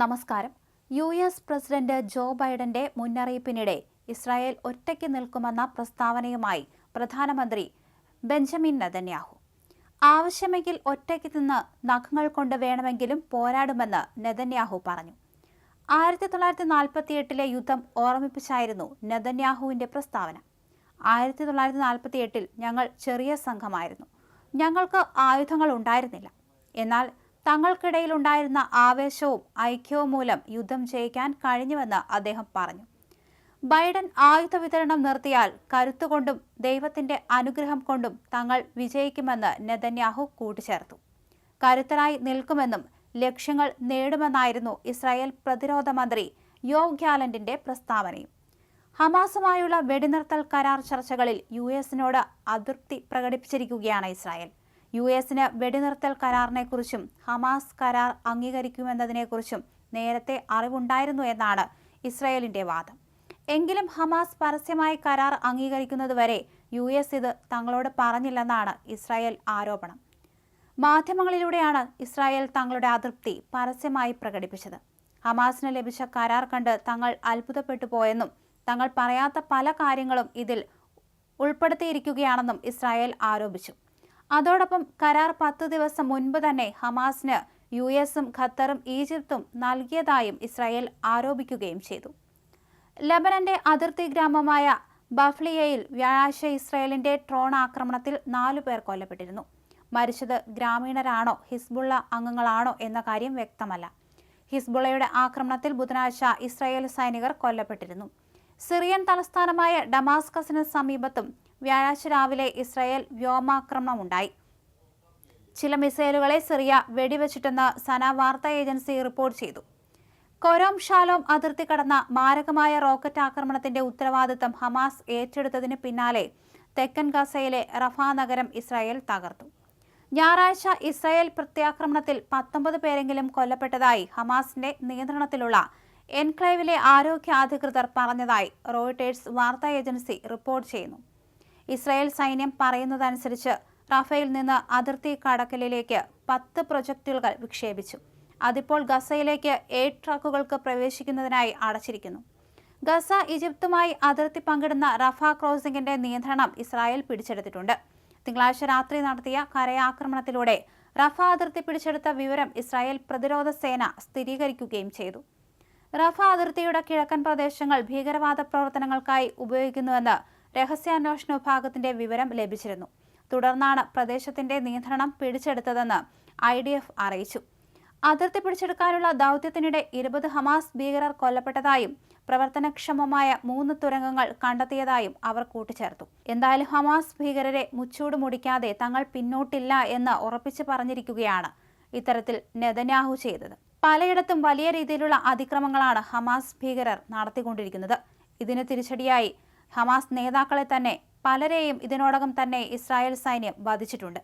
നമസ്കാരം. U S president Joe ബൈഡന്റെ മുന്നറിയിപ്പിനിടെ ഇസ്രായേൽ ഒറ്റയ്ക്ക് നിൽക്കുമെന്ന പ്രസ്താവനയുമായി പ്രധാനമന്ത്രി ബെഞ്ചമിൻ നെതന്യാഹു. ആവശ്യമെങ്കിൽ ഒറ്റയ്ക്ക് നിന്ന് നഖങ്ങൾ കൊണ്ട് വേണമെങ്കിലും പോരാടുമെന്ന് നെതന്യാഹു പറഞ്ഞു. ആയിരത്തി തൊള്ളായിരത്തി നാൽപ്പത്തിയെട്ടിലെ യുദ്ധം ഓർമ്മിപ്പിച്ചായിരുന്നു നെതന്യാഹുവിന്റെ പ്രസ്താവന. ആയിരത്തി തൊള്ളായിരത്തി നാൽപ്പത്തി എട്ടിൽ ഞങ്ങൾ ചെറിയ സംഘമായിരുന്നു. ഞങ്ങൾക്ക് ആയുധങ്ങൾ ഉണ്ടായിരുന്നില്ല. എന്നാൽ തങ്ങൾക്കിടയിൽ ഉണ്ടായിരുന്ന ആവേശവും ഐക്യവും മൂലം യുദ്ധം ജയിക്കാൻ കഴിഞ്ഞുവെന്ന് അദ്ദേഹം പറഞ്ഞു. ബൈഡൻ ആയുധ വിതരണം നിർത്തിയാൽ കരുത്തുകൊണ്ടും ദൈവത്തിന്റെ അനുഗ്രഹം കൊണ്ടും തങ്ങൾ വിജയിക്കുമെന്ന് നെതന്യാഹു കൂട്ടിച്ചേർത്തു. കരുത്തരായി നിൽക്കുമെന്നും ലക്ഷ്യങ്ങൾ നേടുമെന്നായിരുന്നു ഇസ്രായേൽ പ്രതിരോധ മന്ത്രി യോവ് ഗ്യാലന്റിന്റെ പ്രസ്താവനയും. ഹമാസുമായുള്ള വെടിനിർത്തൽ കരാർ ചർച്ചകളിൽ യു എസിനോട് അതൃപ്തി പ്രകടിപ്പിച്ചിരിക്കുകയാണ് ഇസ്രായേൽ. യു എസിന് വെടിനിർത്തൽ കരാറിനെക്കുറിച്ചും ഹമാസ് കരാർ അംഗീകരിക്കുമെന്നതിനെക്കുറിച്ചും നേരത്തെ അറിവുണ്ടായിരുന്നു എന്നാണ് ഇസ്രയേലിന്റെ വാദം. എങ്കിലും ഹമാസ് പരസ്യമായി കരാർ അംഗീകരിക്കുന്നതുവരെ യു എസ് ഇത് തങ്ങളോട് പറഞ്ഞില്ലെന്നാണ് ഇസ്രായേൽ ആരോപണം. മാധ്യമങ്ങളിലൂടെയാണ് ഇസ്രായേൽ തങ്ങളുടെ അതൃപ്തി പരസ്യമായി പ്രകടിപ്പിച്ചത്. ഹമാസിന് ലഭിച്ച കരാർ കണ്ട് തങ്ങൾ അത്ഭുതപ്പെട്ടു പോയെന്നും തങ്ങൾ പറയാത്ത പല കാര്യങ്ങളും ഇതിൽ ഉൾപ്പെടുത്തിയിരിക്കുകയാണെന്നും ഇസ്രായേൽ ആരോപിച്ചു. അതോടൊപ്പം കരാർ പത്ത് ദിവസം മുൻപ് തന്നെ ഹമാസിന് യു എസും ഖത്തറും ഈജിപ്തും നൽകിയതായും ഇസ്രായേൽ ആരോപിക്കുകയും ചെയ്തു. ലബനന്റെ അതിർത്തി ഗ്രാമമായ ബഫ്ലിയയിൽ വ്യാഴാഴ്ച ഇസ്രായേലിന്റെ ട്രോൺ ആക്രമണത്തിൽ നാലു പേർ കൊല്ലപ്പെട്ടിരുന്നു. മരിച്ചത് ഗ്രാമീണരാണോ ഹിസ്ബുള്ള അംഗങ്ങളാണോ എന്ന കാര്യം വ്യക്തമല്ല. ഹിസ്ബുള്ളയുടെ ആക്രമണത്തിൽ ബുധനാഴ്ച ഇസ്രായേൽ സൈനികർ കൊല്ലപ്പെട്ടിരുന്നു. സിറിയൻ തലസ്ഥാനമായ ഡമാസ്കസിന് സമീപത്തും വ്യാഴാഴ്ച രാവിലെ ഇസ്രായേൽ വ്യോമാക്രമണമുണ്ടായി. ചില മിസൈലുകളെ സിറിയ വെടിവെച്ചിട്ടെന്ന് സന വാർത്താ ഏജൻസി റിപ്പോർട്ട് ചെയ്തു. കൊരോം ഷാലോം അതിർത്തി കടന്ന മാരകമായ റോക്കറ്റ് ആക്രമണത്തിന്റെ ഉത്തരവാദിത്തം ഹമാസ് ഏറ്റെടുത്തതിന് പിന്നാലെ തെക്കൻ ഗസയിലെ റഫ നഗരം ഇസ്രായേൽ തകർത്തു. ഞായറാഴ്ച ഇസ്രായേൽ പ്രത്യാക്രമണത്തിൽ പത്തൊമ്പത് പേരെങ്കിലും കൊല്ലപ്പെട്ടതായി ഹമാസിന്റെ നിയന്ത്രണത്തിലുള്ള എൻക്ലേവിലെ ആരോഗ്യ അധികൃതർ പറഞ്ഞതായി റോയിട്ടേഴ്സ് വാർത്താ ഏജൻസി റിപ്പോർട്ട് ചെയ്യുന്നു. ഇസ്രായേൽ സൈന്യം പറയുന്നതനുസരിച്ച് റഫേൽ നിന്ന് അതിർത്തി കടക്കലിലേക്ക് പത്ത് പ്രൊജക്ടുകൾ വിക്ഷേപിച്ചു. അതിപ്പോൾ ഗസയിലേക്ക് എയർ ട്രക്കുകൾക്ക് പ്രവേശിക്കുന്നതിനായി അടച്ചിരിക്കുന്നു. ഗസ ഈജിപ്തുമായി അതിർത്തി പങ്കിടുന്ന റഫ ക്രോസിംഗിന്റെ നിയന്ത്രണം ഇസ്രായേൽ പിടിച്ചെടുത്തിട്ടുണ്ട്. തിങ്കളാഴ്ച രാത്രി നടത്തിയ കരയാക്രമണത്തിലൂടെ റഫ അതിർത്തി പിടിച്ചെടുത്ത വിവരം ഇസ്രായേൽ പ്രതിരോധ സേന സ്ഥിരീകരിക്കുകയും ചെയ്തു. റഫ അതിർത്തിയുടെ കിഴക്കൻ പ്രദേശങ്ങൾ ഭീകരവാദ പ്രവർത്തനങ്ങൾക്കായി ഉപയോഗിക്കുന്നുവെന്ന് രഹസ്യാന്വേഷണ വിഭാഗത്തിന്റെ വിവരം ലഭിച്ചിരുന്നു. തുടർന്നാണ് പ്രദേശത്തിന്റെ നിയന്ത്രണം പിടിച്ചെടുത്തതെന്ന് ഐ ഡി എഫ് അറിയിച്ചു. അതിർത്തി പിടിച്ചെടുക്കാനുള്ള ദൗത്യത്തിനിടെ ഇരുപത് ഹമാസ് ഭീകരർ കൊല്ലപ്പെട്ടതായും പ്രവർത്തനക്ഷമമായ മൂന്ന് തുരങ്കങ്ങൾ കണ്ടെത്തിയതായും അവർ കൂട്ടിച്ചേർത്തു. എന്തായാലും ഹമാസ് ഭീകരരെ മുച്ചൂട് മുടിക്കാതെ തങ്ങൾ പിന്നോട്ടില്ല എന്ന് ഉറപ്പിച്ചു പറഞ്ഞിരിക്കുകയാണ് ഇത്തരത്തിൽ നെതന്യാഹു ചെയ്തത്. പലയിടത്തും വലിയ രീതിയിലുള്ള അതിക്രമങ്ങളാണ് ഹമാസ് ഭീകരർ നടത്തിക്കൊണ്ടിരിക്കുന്നത്. ഇതിന് തിരിച്ചടിയായി ഹമാസ് നേതാക്കളെ തന്നെ പലരെയും ഇതിനോടകം തന്നെ ഇസ്രായേൽ സൈന്യം വധിച്ചിട്ടുണ്ട്.